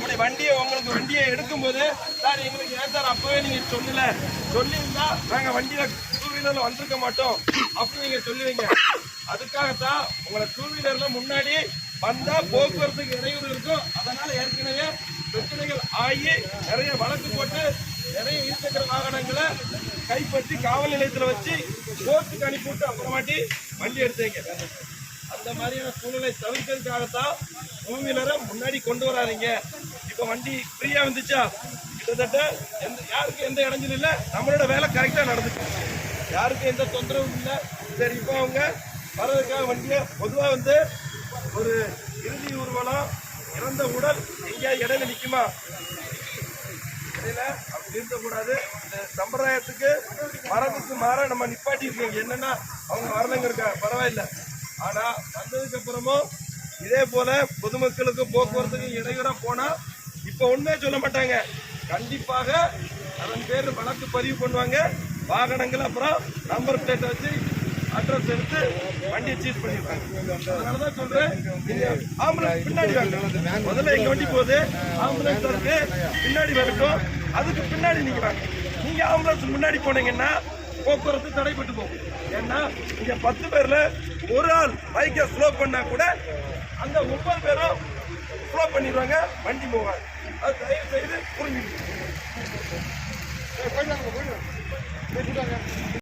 அப்படி வண்டியை உங்களுக்கு வண்டியை எடுக்கும்போது சார் எங்களுக்கு ஏன் சார் அப்பவே நீங்க சொல்லல? சொல்லியிருந்தா நாங்க வண்டியில டூ வீலர்ல வந்திருக்க மாட்டோம். அப்படின்னு நீங்க சொல்லுவீங்க. அதுக்காகத்தான் உங்களை டூ வீலர்ல முன்னாடி வந்தா போக்குவரத்துக்கு இடையூறு இருக்கும். அதனால ஏற்கனவே பிரச்சனைகள் ஆகி நிறைய வழக்கு போட்டு நிறைய இருசக்கர வாகனங்களை கைப்பற்றி காவல் நிலையத்துல வச்சு கோர்ட்டுக்கு அனுப்பிவிட்டு அப்புறமாட்டி வண்டி எடுத்தீங்க. அந்த மாதிரியான சூழ்நிலை தவிர்க்கிறதுக்காகத்தான் டூ வீலரை முன்னாடி கொண்டு வராதீங்க. இப்போ வண்டி ஃப்ரீயாக வந்துச்சா? கிட்டத்தட்ட எந்த யாருக்கும் எந்த இடைஞ்சலும் இல்லை. நம்மளோட வேலை கரெக்டாக நடந்துச்சு. யாருக்கும் எந்த தொந்தரவும் இல்லை. சரி இப்போ அவங்க வர்றதுக்காக வண்டியை பொதுவாக வந்து ஒரு இறுதி ஊர்வலம் இறந்த உடல் எங்கேயாவது இடையில நிற்குமா இடையில அப்படி இருக்கக்கூடாது. இந்த சம்பிரதாயத்துக்கு மரபுக்கு மாற நம்ம நிப்பாட்டி இருக்கீங்க என்னன்னா அவங்க வரலங்கிறக்க பரவாயில்ல. ஆனா வந்ததுக்கு அப்புறமும் இதே போல பொதுமக்களுக்கு போக்குவரத்துக்கு இடையூறா போனா இப்ப ஒன்றுமே சொல்ல மாட்டாங்க. கண்டிப்பாக அதன் பேர் வழக்கு பதிவு பண்ணுவாங்க. வாகனங்கள் அப்புறம் நம்பர் பிளேட் வச்சு அட்ரஸ் எடுத்து வண்டியை சீஸ் பண்ணிருக்காங்க அதனாலதான் சொல்றேன். ஆம்புலன்ஸ் பின்னாடி வாங்க. முதல்ல எங்க வண்டி போகுது. ஆம்புலன்ஸ் இருக்கு. பின்னாடி வரட்டும். அதுக்கு பின்னாடி நிக்கிறாங்க. நீங்க ஆம்புலன்ஸ் முன்னாடி போனீங்கன்னா போக்குவரத்து தடைப்பட்டு போகும். ஏன்னா இங்க பத்து பேர்ல ஒரு ஆள் பைக்கை ஸ்லோ பண்ணா கூட அந்த ஒன்பது பேரும் ஸ்லோ பண்ணிடுவாங்க வண்டி போவாங்க அது தயவு செய்து புரிஞ்சுக்கணும் போயிட்டாங்க போயிட்டு